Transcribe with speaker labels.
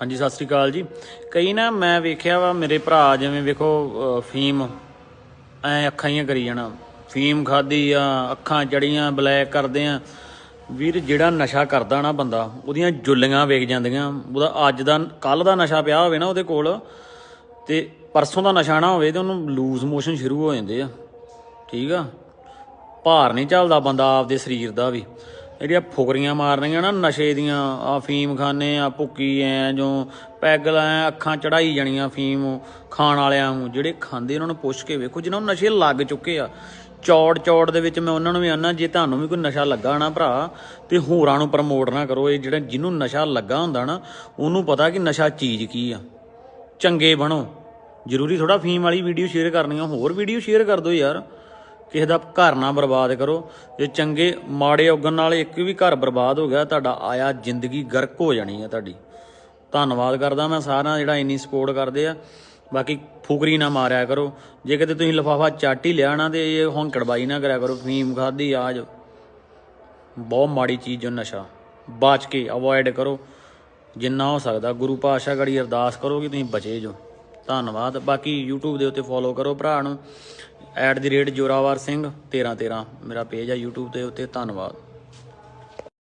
Speaker 1: ਹਾਂਜੀ, ਸਤਿ ਸ੍ਰੀ ਅਕਾਲ ਜੀ। ਕਈ ਨਾ ਮੈਂ ਵੇਖਿਆ ਵਾ, ਮੇਰੇ ਭਰਾ ਜਿਵੇਂ ਵੇਖੋ ਫੀਮ ਐ ਅੱਖਾਂ ਹੀ ਕਰੀ ਜਾਣਾ। ਫੀਮ ਖਾਦੀ ਆ, ਅੱਖਾਂ ਜੜੀਆਂ, ਬਲੈਕ ਕਰਦੇ ਆ। ਵੀਰ, ਜਿਹੜਾ ਨਸ਼ਾ ਕਰਦਾ ਨਾ ਬੰਦਾ, ਉਹਦੀਆਂ ਜੁੱਲੀਆਂ ਵੇਖ ਜਾਂਦੀਆਂ। ਉਹਦਾ ਅੱਜ ਦਾ ਕੱਲ ਦਾ ਨਸ਼ਾ ਪਿਆ ਹੋਵੇ ਨਾ ਉਹਦੇ ਕੋਲ, ਤੇ ਪਰਸੋਂ ਦਾ ਨਸ਼ਾ ਨਾ ਹੋਵੇ ਤੇ ਉਹਨੂੰ ਲੂਜ਼ ਮੋਸ਼ਨ ਸ਼ੁਰੂ ਹੋ ਜਾਂਦੇ ਆ। ਠੀਕ ਆ? ਭਾਰ ਨਹੀਂ ਚੱਲਦਾ ਬੰਦਾ ਆਪਦੇ ਸਰੀਰ ਦਾ ਵੀ। ਜਿਹੜੀਆਂ ਫੁਕਰੀਆਂ ਮਾਰਨੀਆਂ ਨਾ ਨਸ਼ੇ ਦੀਆਂ, ਆ ਫੀਮ ਖਾਨੇ ਆ ਭੁੱਕੀ ਐ, ਜੋ ਪੈਗ ਲੈ ਅੱਖਾਂ ਚੜਾਈ ਜਾਣੀਆਂ ਫੀਮ ਖਾਣ ਵਾਲਿਆਂ ਨੂੰ ਜਿਹੜੇ ਖਾਂਦੇ ਉਹਨਾਂ ਨੂੰ ਪੁੱਛ ਕੇ ਵੇਖੋ ਜਿਹਨਾਂ ਨੂੰ ਨਸ਼ੇ ਲੱਗ ਚੁੱਕੇ ਆ। ਚੌੜ ਚੌੜ ਦੇ ਵਿੱਚ ਮੈਂ ਉਹਨਾਂ ਨੂੰ ਵੀ ਆਨਾ, ਜੇ ਤੁਹਾਨੂੰ ਵੀ ਕੋਈ ਨਸ਼ਾ ਲੱਗਾ ਨਾ ਭਰਾ, ਤੇ ਹੋਰਾਂ ਨੂੰ ਪ੍ਰਮੋਟ ਨਾ ਕਰੋ। ਇਹ ਜਿਹੜਾ ਜਿਹਨੂੰ ਨਸ਼ਾ ਲੱਗਾ ਹੁੰਦਾ ਨਾ, ਉਹਨੂੰ ਪਤਾ ਕਿ ਨਸ਼ਾ ਚੀਜ਼ ਕੀ ਆ। ਚੰਗੇ ਬਣੋ। ਜ਼ਰੂਰੀ ਥੋੜਾ ਫੀਮ ਵਾਲੀ ਵੀਡੀਓ ਸ਼ੇਅਰ ਕਰਨੀ ਆ, ਹੋਰ ਵੀਡੀਓ ਸ਼ੇਅਰ ਕਰ ਦਿਓ ਯਾਰ। ਕਿਸੇ ਦਾ ਘਰ ਨਾ ਬਰਬਾਦ ਕਰੋ। ਜੇ ਚੰਗੇ ਮਾੜੇ ਉਗਣ ਨਾਲ ਇੱਕ ਵੀ ਘਰ ਬਰਬਾਦ ਹੋ ਗਿਆ, ਤੁਹਾਡਾ ਆਇਆ ਜ਼ਿੰਦਗੀ ਗਰਕ ਹੋ ਜਾਣੀ ਹੈ ਤੁਹਾਡੀ। ਧੰਨਵਾਦ ਕਰਦਾ ਮੈਂ ਸਾਰਿਆਂ ਜਿਹੜਾ ਇੰਨੀ ਸਪੋਰਟ ਕਰਦੇ ਆ। ਬਾਕੀ ਫੁਕਰੀ ਨਾ ਮਾਰਿਆ ਕਰੋ। ਜੇ ਕਿਤੇ ਤੁਸੀਂ ਲਫਾਫਾ ਚੱਟ ਹੀ ਲਿਆ ਨਾ ਤੇ ਇਹ ਹੌਂਕੜਬਾਈ ਨਾ ਕਰਿਆ ਕਰੋ। ਫੀਮ ਖਾਦੀ ਆਜ ਬਹੁਤ ਮਾੜੀ ਚੀਜ਼ ਜੋ ਨਸ਼ਾ। ਬਾਚ ਕੇ ਅਵੋਇਡ ਕਰੋ। ਜਿੰਨਾ ਹੋ ਸਕਦਾ। ਗੁਰੂ ਪਾਤਸ਼ਾਹ ਗੜੀ ਅਰਦਾਸ ਕਰੋ ਕਿ ਤੁਸੀਂ ਬਚੇ ਜੋ। ਧੰਨਵਾਦ। ਬਾਕੀ YouTube ਦੇ ਉੱਤੇ ਫੋਲੋ ਕਰੋ ਭਰਾ ਨੂੰ। At the rate Zorawar Singh 1313 ਮੇਰਾ ਪੇਜ ਆ YouTube ਦੇ ਉੱਤੇ ਧੰਨਵਾਦ।